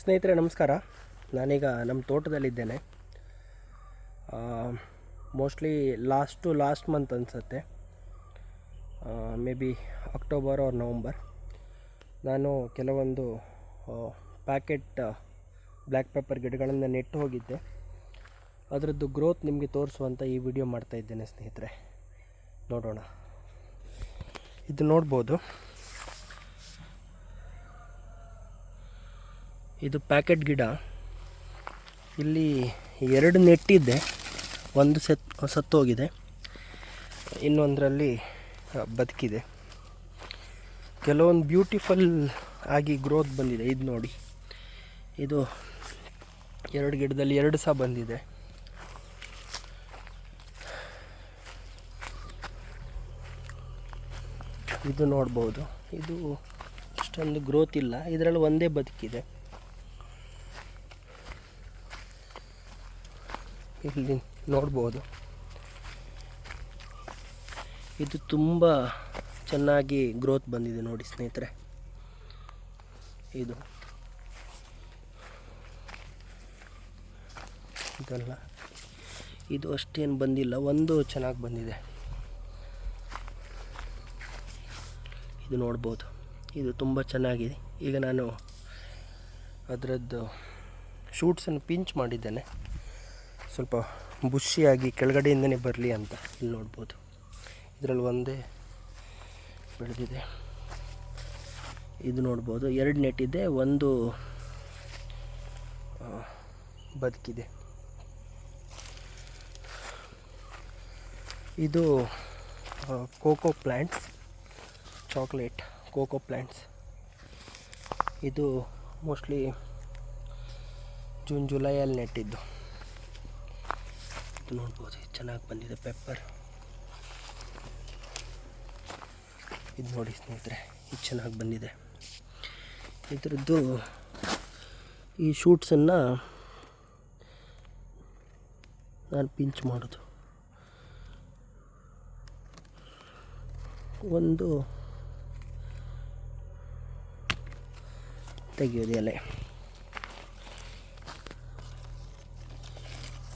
ಸ್ನೇಹಿತರೆ, ನಮಸ್ಕಾರ. ನಾನೀಗ ನಮ್ಮ ತೋಟದಲ್ಲಿದ್ದೇನೆ. Mostly last to last month ಅನಿಸುತ್ತೆ. Maybe October or November ನಾನು ಕೆಲವೊಂದು ಪ್ಯಾಕೆಟ್ ಬ್ಲ್ಯಾಕ್ ಪೆಪ್ಪರ್ ಗಿಡಗಳನ್ನು ನೆಟ್ಟು ಹೋಗಿದ್ದೆ. ಅದರದ್ದು ಗ್ರೋತ್ ನಿಮಗೆ ತೋರಿಸುವಂಥ ಈ ವಿಡಿಯೋ ಮಾಡ್ತಾ ಇದ್ದೇನೆ ಸ್ನೇಹಿತರೆ. ನೋಡೋಣ. ಇದು ನೋಡ್ಬೋದು. ಇದು ಪ್ಯಾಕೆಟ್ ಗಿಡ. ಇಲ್ಲಿ ಎರಡು ನೆಟ್ಟಿದ್ದೆ ಒಂದು ಸತ್, ಸತ್ತೋಗಿದೆ. ಇನ್ನೊಂದರಲ್ಲಿ ಬದುಕಿದೆ. ಕೆಲವೊಂದು ಬ್ಯೂಟಿಫುಲ್ ಆಗಿ ಗ್ರೋತ್ ಬಂದಿದೆ. ಇದು ನೋಡಿ. ಇದು ಎರಡು ಗಿಡದಲ್ಲಿ ಎರಡು ಸಹ ಬಂದಿದೆ. ಇದು ನೋಡ್ಬೋದು. ಇದು ಅಷ್ಟೊಂದು ಗ್ರೋತ್ ಇಲ್ಲ. ಇದರಲ್ಲಿ ಒಂದೇ ಬದುಕಿದೆ. ಇಲ್ಲಿ ನೋಡ್ಬೋದು. ಇದು ತುಂಬ ಚೆನ್ನಾಗಿ ಗ್ರೋತ್ ಬಂದಿದೆ ನೋಡಿ ಸ್ನೇಹಿತರೆ. ಇದು. ಇದೆಲ್ಲ. ಇದು ಅಷ್ಟೇನು ಬಂದಿಲ್ಲ, ಒಂದು ಚೆನ್ನಾಗಿ ಬಂದಿದೆ. ಇದು ನೋಡ್ಬೋದು. ಇದು ತುಂಬ ಚೆನ್ನಾಗಿದೆ. ಈಗ ನಾನು ಅದರದ್ದು ಶೂಟ್ಸನ್ನು ಪಿಂಚ್ ಮಾಡಿದ್ದೇನೆ. ಸ್ವಲ್ಪ ಬುಷಿಯಾಗಿ ಕೆಳಗಡೆಯಿಂದನೇ ಬರಲಿ ಅಂತ ಇಲ್ಲಿ ನೋಡ್ಬೋದು. ಇದರಲ್ಲಿ ಒಂದೇ ಬೆಳೆದಿದೆ. ಇದು ನೋಡ್ಬೋದು. ಎರಡು ನೆಟ್ಟಿದೆ ಒಂದು ಬದುಕಿದೆ. ಇದು cocoa plants chocolate cocoa plants ಇದು ಮೋಸ್ಟ್ಲಿ ಜೂನ್, ಜುಲೈಯಲ್ಲಿ ನೆಟ್ಟಿದ್ದು. ಇದು ನೋಡ್ಬೋದು ಚೆನ್ನಾಗಿ ಬಂದಿದೆ ಪೆಪ್ಪರ್ ಇದು ನೋಡಿ ಸ್ನೇಹಿತರೆ, ಇದು ಚೆನ್ನಾಗಿ ಬಂದಿದೆ. ಇದರದ್ದು ಈ ಶೂಟ್ಸನ್ನು ನಾನು ಪಿಂಚ್ ಮಾಡೋದು. ಒಂದು ತೆಗೆಯೋದು ಎಲೆ.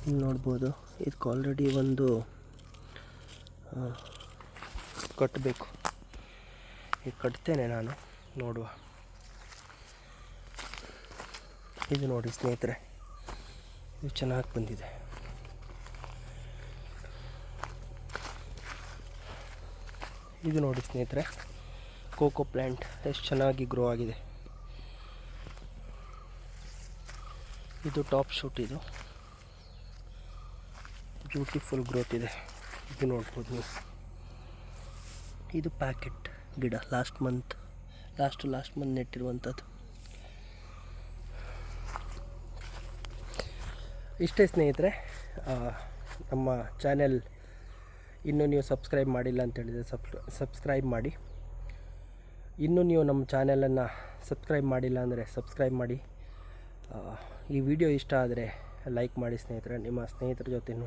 ಇಲ್ಲಿ ನೋಡ್ಬೋದು. ಇದಕ್ಕೆ ಆಲ್ರೆಡಿ ಒಂದು ಕಟ್ಟಬೇಕು ಈಗ ಕಟ್ತೇನೆ ನಾನು, ನೋಡುವ. ಇದು ನೋಡಿ ಸ್ನೇಹಿತರೆ, ಇದು ಚೆನ್ನಾಗಿ ಬಂದಿದೆ. ಇದು ನೋಡಿ ಸ್ನೇಹಿತರೆ, ಕೋಕೋ ಪ್ಲ್ಯಾಂಟ್ ಎಷ್ಟು ಚೆನ್ನಾಗಿ ಗ್ರೋ ಆಗಿದೆ. ಇದು ಟಾಪ್ ಶೂಟ್ ಇದು. ಬ್ಯೂಟಿಫುಲ್ ಗ್ರೋತ್ ಇದೆ. ಇದು ನೋಡ್ಬೋದು ನೀವು. ಇದು ಪ್ಯಾಕೆಟ್ ಗಿಡ last month last last month ನೆಟ್ಟಿರುವಂಥದ್ದು. ಇಷ್ಟೇ ಸ್ನೇಹಿತರೆ ನಮ್ಮ ಚಾನೆಲ್ ಇನ್ನೂ ನೀವು ಸಬ್ಸ್ಕ್ರೈಬ್ ಮಾಡಿಲ್ಲ ಅಂತ ಹೇಳಿದರೆ ಸಬ್ ಸಬ್ಸ್ಕ್ರೈಬ್ ಮಾಡಿ. ಇನ್ನೂ ನೀವು ನಮ್ಮ ಚಾನೆಲನ್ನು ಸಬ್ಸ್ಕ್ರೈಬ್ ಮಾಡಿಲ್ಲ ಅಂದರೆ ಸಬ್ಸ್ಕ್ರೈಬ್ ಮಾಡಿ. ಈ ವಿಡಿಯೋ ಇಷ್ಟ ಆದರೆ ಲೈಕ್ ಮಾಡಿ ಸ್ನೇಹಿತರೆ, ನಿಮ್ಮ ಸ್ನೇಹಿತರ ಜೊತೆನೂ